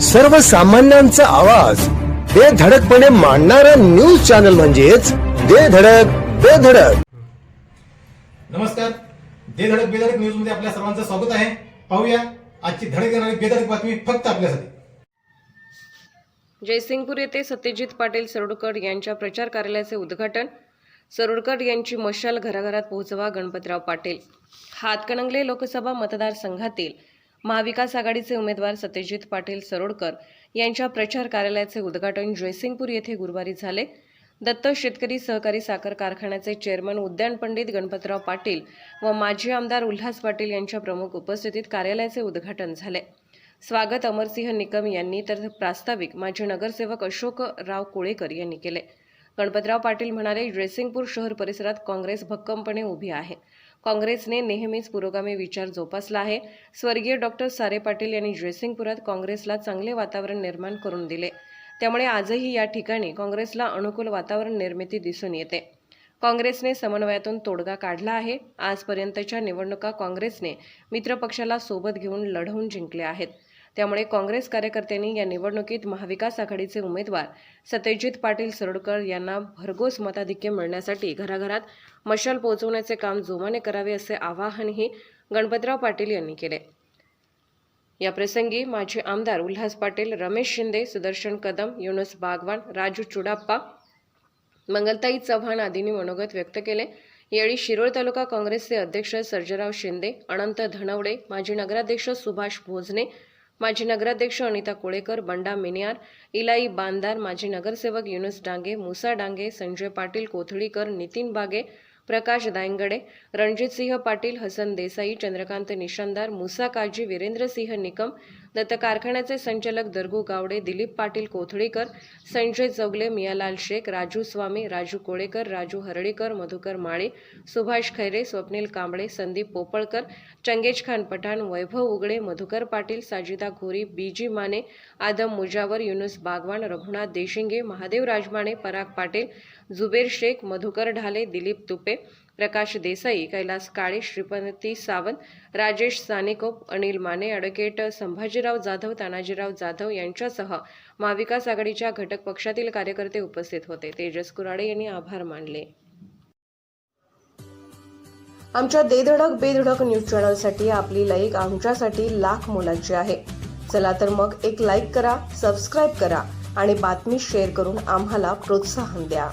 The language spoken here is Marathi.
सर्वसामान्यांचा आवाज. बेधडकपणे मांडणारा न्यूज चॅनल म्हणजेच बेधडक बेधडक नमस्कार. दे धडक बेधडक न्यूजमध्ये आपल्या सर्वांचं स्वागत आहे. पाहूया आजची धडक येणारी बेधडक बातमी फक्त आपल्यासाठी. जयसिंगपूर येथे सत्यजित पाटील सरोडकर यांच्या प्रचार कार्यालयाचे उद्घाटन. सरोडकर यांची मशाल घराघरात पोहोचवा गणपतराव पाटील. हातकणंगले लोकसभा मतदारसंघातील महाविकास आघाडीचे उमेदवार सत्यजित पाटील सरोडकर यांच्या प्रचार कार्यालयाचे उद्घाटन जयसिंगपूर येथे गुरुवारी झाले. दत्त शेतकरी सहकारी साखर कारखान्याचे चेअरमन उद्यान पंडित गणपतराव पाटील व माजी आमदार उल्हास पाटील यांच्या प्रमुख उपस्थितीत कार्यालयाचे उद्घाटन झाले. स्वागत अमरसिंह निकम यांनी तर प्रास्ताविक माजी नगरसेवक अशोकराव कोळेकर यांनी केले. गणपतराव पाटील म्हणाले जयसिंगपूर शहर परिसरात काँग्रेस भक्कमपणे उभी आहे. काँग्रेसने नेहमीच पुरोगामी विचार जोपासला आहे. स्वर्गीय डॉक्टर सारे पाटील यांनी जयसिंगपुरात काँग्रेसला चांगले वातावरण निर्माण करून दिले. त्यामुळे आजही या ठिकाणी काँग्रेसला अनुकूल वातावरण निर्मिती दिसून येते. काँग्रेसने समन्वयातून तोडगा काढला आहे. आजपर्यंतच्या निवडणुका काँग्रेसने मित्रपक्षाला सोबत घेऊन लढवून जिंकल्या आहेत. त्यामुळे काँग्रेस कार्यकर्त्यांनी या निवडणुकीत महाविकास आघाडीचे उमेदवार सत्यजित पाटील सरोडकर यांना भरघोस मताधिक्य मिळण्यासाठी घराघरात मशाल पोहोचवण्याचे काम जोमाने करावे असे आवाहनही गणपतराव पाटील यांनी केले. या प्रसंगी माजी आमदार उल्हास पाटील रमेश शिंदे सुदर्शन कदम युनुस बागवान राजू चुडाप्पा मंगलताई चव्हाण आदींनी मनोगत व्यक्त केले. यावेळी शिरोळ तालुका काँग्रेसचे अध्यक्ष सर्जराव शिंदे अनंत धनवडे माजी नगराध्यक्ष सुभाष भोजने माजी नगराध्यक्ष अनिता कोळेकर बंडा मिनियार इलाई बांदार माजी नगरसेवक युनुस डांगे मुसा डांगे संजय पाटील कोथळीकर नितीन बागे प्रकाश दायंगडे रणजितसिंह पाटील हसन देसाई चंद्रकांत निशानदार मुसा काजी वीरेंद्रसिंह निकम दत्त कारखान्याचे संचालक दर्गू गावडे दिलीप पाटील कोथळीकर संजय चौगले मियालाल शेख राजू स्वामी राजू कोळेकर राजू हरळीकर मधुकर माळे सुभाष खैरे स्वप्नील कांबळे संदीप पोपळकर चंगेज खान पठाण वैभव उगडे मधुकर पाटील साजिदा घोरी बीजी माने आदम मुजावर युनुस बागवान रघुनाथ देशिंगे महादेव राजमाने पराग पाटील जुबेर शेख मधुकर ढाले दिलीप तुपे प्रकाश देसाई कैलास काळे श्रीपती सावंत राजेश सानेकोप अनिल माने ॲडव्होकेट संभाजीराव जाधव तानाजीराव जाधव यांच्यासह महाविकास आघाडीच्या घटक पक्षातील कार्यकर्ते उपस्थित होते. तेजस कुराडे यांनी आभार मानले. आमच्या देधडक बेधडक न्यूज चॅनलसाठी आपली लाईक आमच्यासाठी लाख मोलाची आहे. चला तर मग एक लाईक करा सबस्क्राईब करा आणि बातमी शेअर करून आम्हाला प्रोत्साहन द्या.